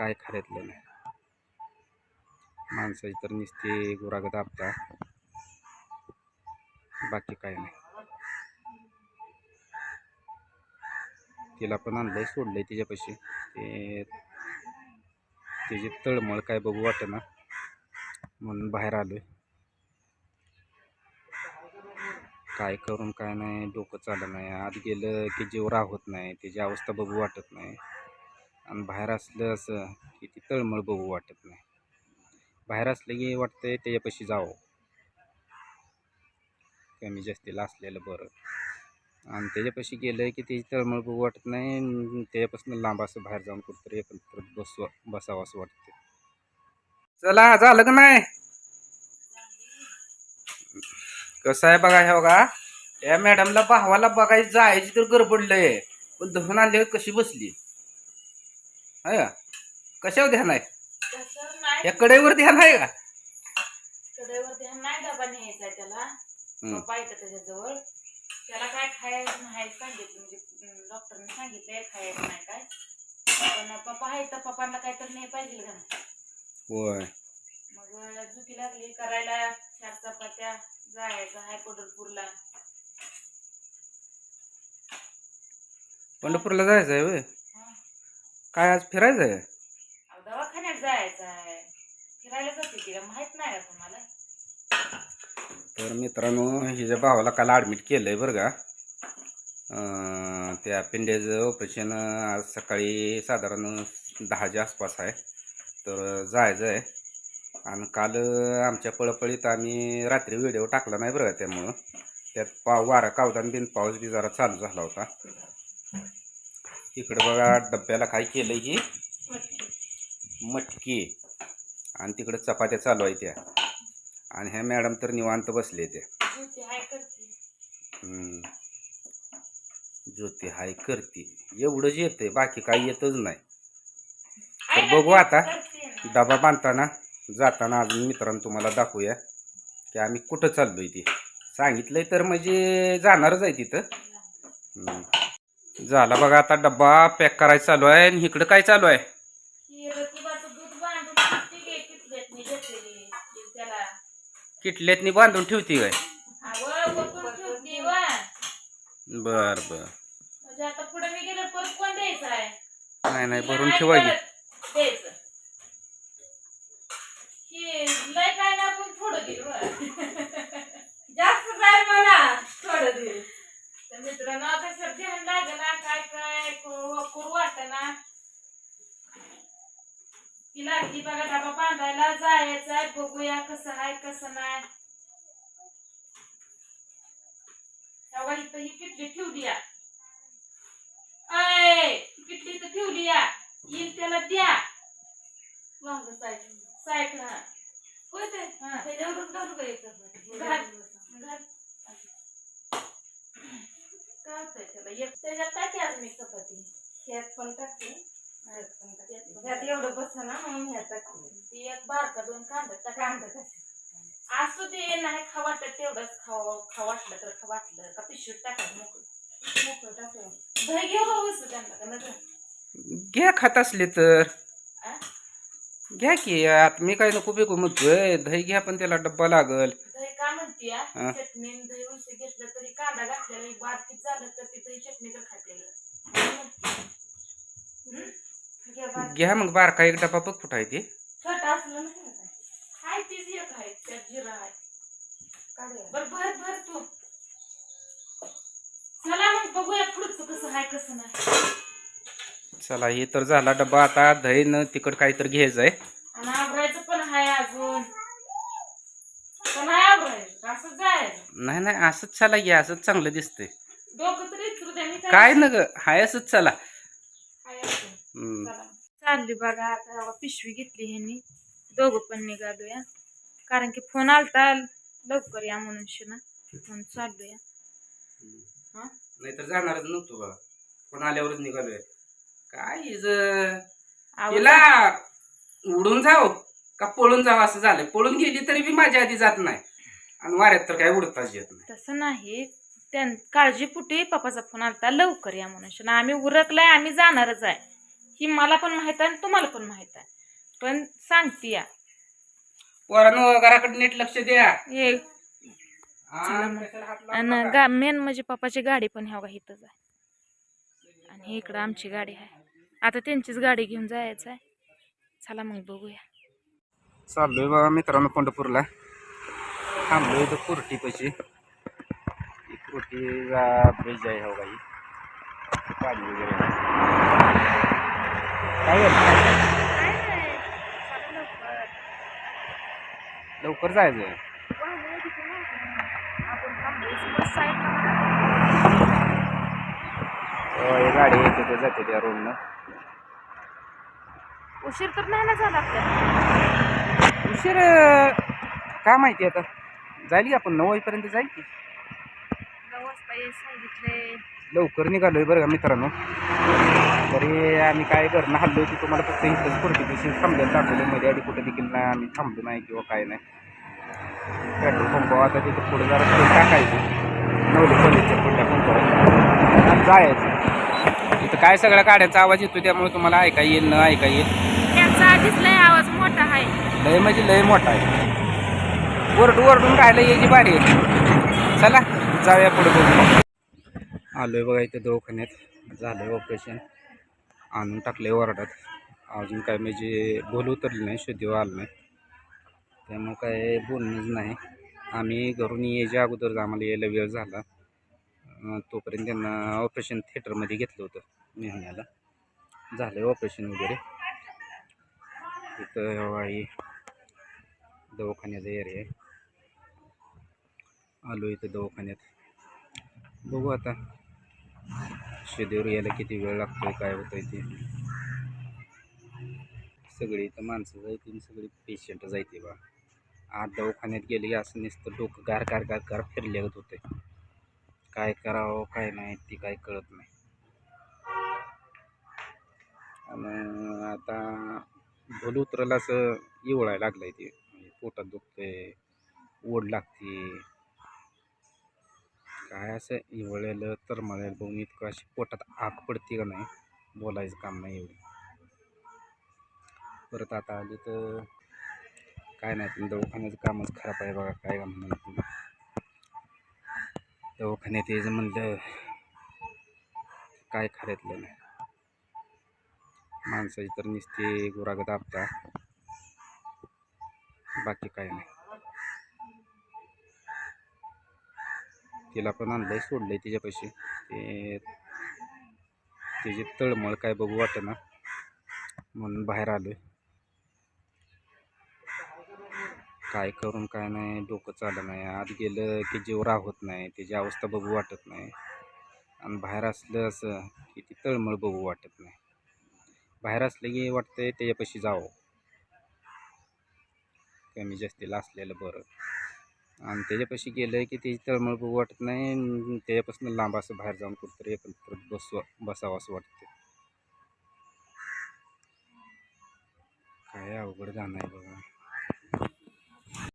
काय खऱ्यातलं नाही. माणसाची तर नुसती गुरागत आपता बाकी काय नाही. तिला पण आणलंय सोडलंय तिच्यापाशी. ते तिची तळमळ काय बघू वाटेना. म्हणून बाहेर आलोय. काय करून काय नाही डोकं चाललं नाही आत गेलं की जीव राहत नाही. त्याची अवस्था बघू वाटत नाही. आणि बाहेर असलं असं की ती तळमळ बघू वाटत नाही. बाहेर असलं की वाटतंय त्याच्यापाशी जावं. कमी जास्तीला असलेलं बरं. आणि त्याच्यापाशी गेलं की त्याची तळमळ बघू वाटत नाही त्याच्यापासून लांब असं बाहेर जाऊन कुठंतरी एकत्र बसवा बसावं असं वाटतं चला झालं का नाही? कसं आहे बघा हे बघा. या मॅडमला भावाला बघायचं जायची तर गडबडलंय. पण धरून आले कशी बसली? है का? कशावर ध्यान आहे? या कडेवर ध्यान आहे का? कडेवर ध्यान नाही डबा न्यायचा त्याला. येतं त्याच्याजवळ. त्याला काय खायचं नाही सांगितलं म्हणजे डॉक्टरने सांगितलंय खायचं नाही काय. पण पप्पा आहे तर पप्पांना काय तर नाही पाहिजे का नाही? होय. मग झुकी लागली करायला चार चपात्या जायचं आहे पंढरपूरला. पंढरपूरला जायचं आहे. काय आज फिरायचं आहे? अहो, दवाखान्यात जायचं आहे. फिरायला जाते तिला माहीत नाही का तुम्हाला तर मित्रांनो हिच्या भावाला काल ॲडमिट केलं आहे बरं का. अं, त्या अपेंडेजं ऑपरेशन आज सकाळी साधारण दहाच्या आसपास आहे. तर जायचं आहे. आणि काल आमच्या पळपळीत आम्ही रात्री व्हिडिओ टाकला नाही बरं का त्यामुळं. त्यात पाव वारा कावदान बिन पाऊस बी जरा चालू झाला होता. इकडे बघा डब्याला काय केलं की मटकी. आणि तिकडे चपात्या चालू आहे त्या. आणि ह्या मॅडम तर निवांत बसले ते झुकी हाय करते. हम्म. ज्योती हाय करते. एवढंच येतंय बाकी काही येतच नाही. ना बघू? आता. डबा बांधताना जाताना अजून मित्रांनो तुम्हाला दाखवूया की आम्ही कुठं चाललोय ते. सांगितलंय तर म्हणजे जाणारच आहे तिथं. झाला बघा आता डब्बा पॅक करायचा चालू आहे आणि इकडं काय चालू आहे? किटल्यातनी बांधून ठेवती काय बर बर. म्हणजे नाही नाही भरून ठेवायची. ही. जास्त मला थोडं मित्रांनो कसं ध्यान लागना काय काय करू वाटना तिला ती बघा डबा बांधायला जायचं आहे. बघूया कसं आहे कसं नाही. तेव्हा इथं ही किटली ठेवली या. अय ही किटली तर ठेवली या. येईल त्याला द्या. वांग साईड साईड हा. होय ते त्याच्यावरून धरू का एक त्याच्यात टाके आज मी चपाती. ह्यात पण टाकते. ह्यात एवढं बसा ना म्हणून ह्यात टाकते. ती एक बारका दोन कांदा टाक. कांदा असू दे नाही खा वाटत तेवढंच खाव खा वाटलं तर खा वाटलं. का पिशवीत टाकायचं मोकळं. मोकळं टाकून. दही घेऊ का वस्तू त्यांना का घ्या खात असले तर? घ्या की आता मी काय नको बिकू म्हणतोय. दही घ्या पण त्याला डब्बा लागल. दही का म्हणते हा. चटणी आणि दही उलसे घेतलं तरी कांदा घातलेला एक बारकीत झालं तर ती दही चटणी तर खातेलं हम्म? घ्या मग बारका एक डबा बघ कुठं आहे ते. छोटा असलं नाही ना काय. हाय तीच एक आहे त्यात जिरा आहे. बर भर भर तू. चला मग बघूया पुढचं कसं आहे कसं नाही. चला हे तर झाला डब्बा आता दही न तिकड काहीतरी घ्यायचं आहे आणि नाही नाही असंच चला घ्या असंच चांगलं दिसतंय. डोकं तरी इचरू द्या मी काय न ग हाय असंच चला. आहे असं. हम्म. चला. चालली बघा आता पिशवी घेतली ह्यांनी. दोघं पण निघालोया. कारण की फोन आलता लवकर या म्हणून शिना. म्हणून चाललोया. हा? नाही तर जाणारच नव्हतो बघा पण आल्यावरच निघालोय. काय हिज? आवडलं? उडून जाव का पळून जावं असं झालंय? पळून गेली तरी बी माझ्या आधी जात नाही. आणि वाऱ्यात तर काय उडताच येत नाही. तसं नाही. त्यां काळजीपुटी पप्पाचा फोन आलता लवकर या म्हणून. आम्ही उरकलाय आम्ही जाणारच आहे. ही मला पण माहीत आहे आणि तुम्हाला पण माहीत आहे. पण सांगते या. पोरांनो घराकडे नीट लक्ष द्या. हे आणि. गा मेन म्हणजे पप्पाची गाडी पण ह्या बघा इथंच आहे. आणि इकडं आमची गाडी आहे. आता त्यांचीच गाडी घेऊन जायचं आहे. चला मग बघूया. चाललोय बघा मित्रांनो पंढरपूरला. थांबलोय इथं कुर्टी पशी कुर्टीचा ब्रिज आहे हो काही गाडी वगैरे. काय? लवकर जायचं. गाडी येते ते जाते त्या रोडनं उशीर तर नाही ना झाला आपल्याला. उशीर काय माहिती आता? जाईल की आपण? नऊ वाजेपर्यंत जाईल की? नऊ वाजता सांगितले. लवकर निघालोय बरं का मित्रांनो. तरी आम्ही काय करणं हल्लोय की तुम्हाला फक्त इथंच कुर्ती पैसे थांबलेलं दाखवलं मध्ये आधी कुठं देखील नाही आम्ही थांबलो नाही किंवा काय नाही. पेट्रोल पंप आता तिथं पुढे जरा टाकायचं. नवले कॉलेजच्या पुढल्या पंपावर. आणि जायचं. इथं काय सगळ्या गाड्यांचा आवाज येतो त्यामुळे तुम्हाला ऐका येईल न ऐका येईल? त्यांचा आवाज मोठा आहे. लय म्हणजे लय मोठा आहे. ओरडू ओरडून राहिलं याची बारी चला जाऊया पुढे बघू. आलोय बघा इथं दवाखान्यात. झालंय ऑपरेशन आणून टाकले ओरडात अजून काय म्हणजे बोल उतरली नाही शुद्धीवर आलं नाही. त्यामुळं काय बोलणंच नाही. आम्ही घरून यायच्या अगोदर आम्हाला यायला वेळ झाला. तोपर्यंत त्यांना ऑपरेशन थिएटरमध्ये घेतलं होतं मेहण्याला झालं ऑपरेशन वगैरे. इथं हवाई दवाखान्याचा एरिया आहे. आलो इथं दवाखान्यात. बघू आता. शेदेवर यायला किती वेळ लागतोय काय होतंय ते. सगळी इथं माणसं जायती आणि सगळी पेशंट जायते बा. आत दवाखान्यात गेले असं नुसतं डोकं गार गार गार गार फिरल्यागत होते काय करावं काय नाही ते काय कळत नाही. आणि आता भूल उतरलं असं इवळायला लागलंय ते. पोटात दुखतंय ओढ लागते. काय असं इवळलेलं तर मला बघून इतकं अशी पोटात आग पडते का नाही बोलायचं काम नाही एवढं. परत आता आली तर काय नाही पण दवाखान्याचं कामच खराब आहे बघा काय का म्हणून तुम्ही. दवाखान्यात यायचं म्हणलं काय खऱ्यातलं नाही. माणसाची तर नुसते गुरागत आपता बाकी काय नाही. तिला पण अंदाज सोडलं आहे तिच्यापाशी ते तिची तळमळ काय बघू वाटेना म्हणून बाहेर आलोय. काय करून काय नाही डोकं चाललं नाही. आत गेलं की जीव राहत नाही त्याची अवस्था बघू वाटत नाही. आणि बाहेर असलं असं की ती तळमळ बघू वाटत नाही. बाहेर असलं की वाटतंय त्याच्यापाशी जावं. कमी जास्तीला असलेलं बरं. आणि त्याच्यापाशी गेलं आहे की त्याची तळमळ बघू वाटत नाही त्याच्यापासून लांब असं बाहेर जाऊन कुठंतरी एकत्र बसवा बसावं असं वाटतं काय अवघड जाणं आहे बघा.